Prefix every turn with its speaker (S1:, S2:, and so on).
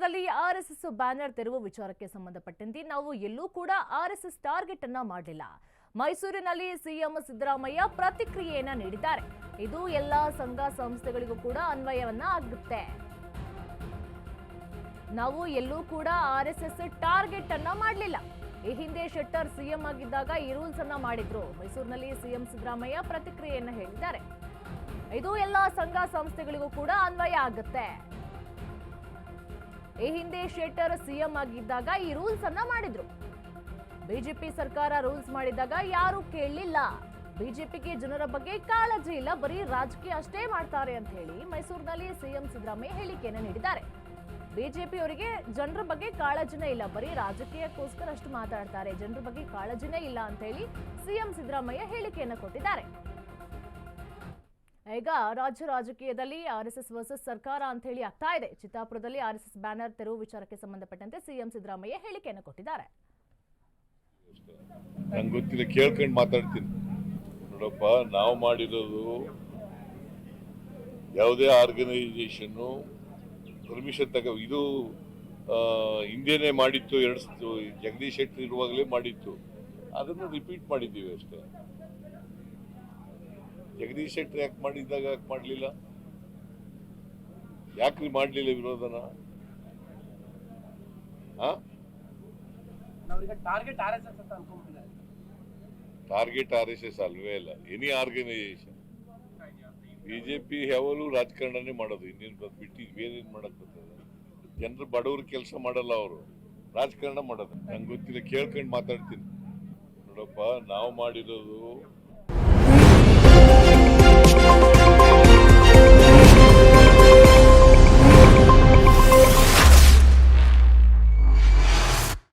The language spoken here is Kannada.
S1: ಚಿತ್ತಾಪುರದಲ್ಲಿ ಆರ್ಎಸ್ಎಸ್ ಬ್ಯಾನರ್ ತೆರವು ವಿಚಾರಕ್ಕೆ ಸಂಬಂಧಪಟ್ಟಂತೆ ನಾವು ಎಲ್ಲೂ ಕೂಡ ಆರ್ಎಸ್ಎಸ್ ಟಾರ್ಗೆಟ್ ಅನ್ನ ಮಾಡಲಿಲ್ಲ. ಮೈಸೂರಿನಲ್ಲಿ ಸಿಎಂ ಸಿದ್ದರಾಮಯ್ಯ ಪ್ರತಿಕ್ರಿಯೆಯನ್ನ ನೀಡಿದ್ದಾರೆ. ಇದು ಎಲ್ಲ ಸಂಘ ಸಂಸ್ಥೆಗಳಿಗೂ ಕೂಡ ಅನ್ವಯವನ್ನ ಆಗುತ್ತೆ. ನಾವು ಎಲ್ಲೂ ಕೂಡ ಆರ್ಎಸ್ಎಸ್ ಟಾರ್ಗೆಟ್ ಅನ್ನ ಮಾಡಲಿಲ್ಲ. ಈ ಹಿಂದೆ ಶೆಟ್ಟರ್ ಸಿಎಂ ಆಗಿದ್ದಾಗ ಈ ರೂಲ್ಸ್ ಅನ್ನ ಮಾಡಿದ್ರು. ಮೈಸೂರಿನಲ್ಲಿ ಸಿಎಂ ಸಿದ್ದರಾಮಯ್ಯ ಪ್ರತಿಕ್ರಿಯೆಯನ್ನ ಹೇಳಿದ್ದಾರೆ. ಇದು ಎಲ್ಲ ಸಂಘ ಸಂಸ್ಥೆಗಳಿಗೂ ಕೂಡ ಅನ್ವಯ ಆಗುತ್ತೆ. ಈ ಹಿಂದೆ ಶೆಟ್ಟರ್ ಸಿಎಂ ಆಗಿದ್ದಾಗ ಈ ರೂಲ್ಸ್ ಅನ್ನ ಮಾಡಿದ್ರು. ಬಿಜೆಪಿ ಸರ್ಕಾರ ರೂಲ್ಸ್ ಮಾಡಿದಾಗ ಯಾರು ಕೇಳಲಿಲ್ಲ. ಬಿಜೆಪಿಗೆ ಜನರ ಬಗ್ಗೆ ಕಾಳಜಿ ಇಲ್ಲ, ಬರೀ ರಾಜಕೀಯ ಅಷ್ಟೇ ಮಾಡ್ತಾರೆ ಅಂತ ಹೇಳಿ ಮೈಸೂರಿನಲ್ಲಿ ಸಿಎಂ ಸಿದ್ದರಾಮಯ್ಯ ಹೇಳಿಕೆಯನ್ನು ನೀಡಿದ್ದಾರೆ. ಬಿಜೆಪಿಯವರಿಗೆ ಜನರ ಬಗ್ಗೆ ಕಾಳಜಿನೇ ಇಲ್ಲ, ಬರೀ ರಾಜಕೀಯಕ್ಕೋಸ್ಕರ ಅಷ್ಟು ಮಾತಾಡ್ತಾರೆ, ಜನರ ಬಗ್ಗೆ ಕಾಳಜಿನೇ ಇಲ್ಲ ಅಂತ ಹೇಳಿ ಸಿಎಂ ಸಿದ್ದರಾಮಯ್ಯ ಹೇಳಿಕೆಯನ್ನು ಕೊಟ್ಟಿದ್ದಾರೆ. ಈಗ ರಾಜ್ಯ ರಾಜಕೀಯದಲ್ಲಿ ಆರ್ಎಸ್ಎಸ್ ವರ್ಸಸ್ ಸರ್ಕಾರ ಅಂತ ಹೇಳಿ ಆಗ್ತಾ ಇದೆ. ಚಿತ್ತಾಪುರದಲ್ಲಿ ಆರ್ಎಸ್ಎಸ್ ಬ್ಯಾನರ್ ತೆರವು ವಿಚಾರಕ್ಕೆ ಸಂಬಂಧಪಟ್ಟಂತೆ ಸಿಎಂ ಸಿದ್ದರಾಮಯ್ಯ ಹೇಳಿಕೆಯನ್ನು ಕೊಟ್ಟಿದ್ದಾರೆ.
S2: ನಂಗೆ ಗೊತ್ತಿದೆ ಕೇಳ್ಕೊಂಡು ಮಾತಾಡ್ತೀನಿ. ನೋಡಪ್ಪ, ನಾವು ಮಾಡಿರೋದು ಯಾವುದೇ ಆರ್ಗನೈಸೇಷನ್ನು ಪರ್ಮಿಷನ್ ತಗ ಇದು ಹಿಂದೆನೇ ಮಾಡಿತ್ತು, ಎರಡು ಜಗದೀಶ್ ಶೆಟ್ಟಿ ಇರುವಾಗಲೇ ಮಾಡಿತ್ತು. ಅದನ್ನು ರಿಪೀಟ್ ಮಾಡಿದ್ದೀವಿ ಅಷ್ಟೇ. ಜಗದೀಶ್ ಶೆಟ್ಟರ್ ಯಾಕೆ ಮಾಡಿದ್ದಾಗ ಯಾಕೆ ಮಾಡಲಿಲ್ಲ? ಯಾಕ್ರಿ ಮಾಡಲಿಲ್ಲ ವಿರೋಧನ?
S3: ಟಾರ್ಗೆಟ್ ಆರ್ ಎಸ್ ಎಸ್
S2: ಅಲ್ವೇ ಅಲ್ಲ ಎನಿ ಆರ್ಗನೈಸೇಷನ್ ಬಿಜೆಪಿ ಯಾವಾಗಲೂ ರಾಜಕಾರಣನೇ ಮಾಡೋದು. ಇನ್ನೇನು ಬಂದು ಬಿಟ್ಟು ಬೇರೆ ಮಾಡಕ್ ಬರ್ತದೆ? ಜನರು ಬಡವ್ರ ಕೆಲಸ ಮಾಡಲ್ಲ ಅವರು. ರಾಜಕಾರಣ ಮಾಡೋದು. ನಂಗೆ ಗೊತ್ತಿಲ್ಲ. ಕೇಳ್ಕೊಂಡು ಮಾತಾಡ್ತೀನಿ. ನೋಡಪ್ಪ ನಾವು ಮಾಡಿರೋದು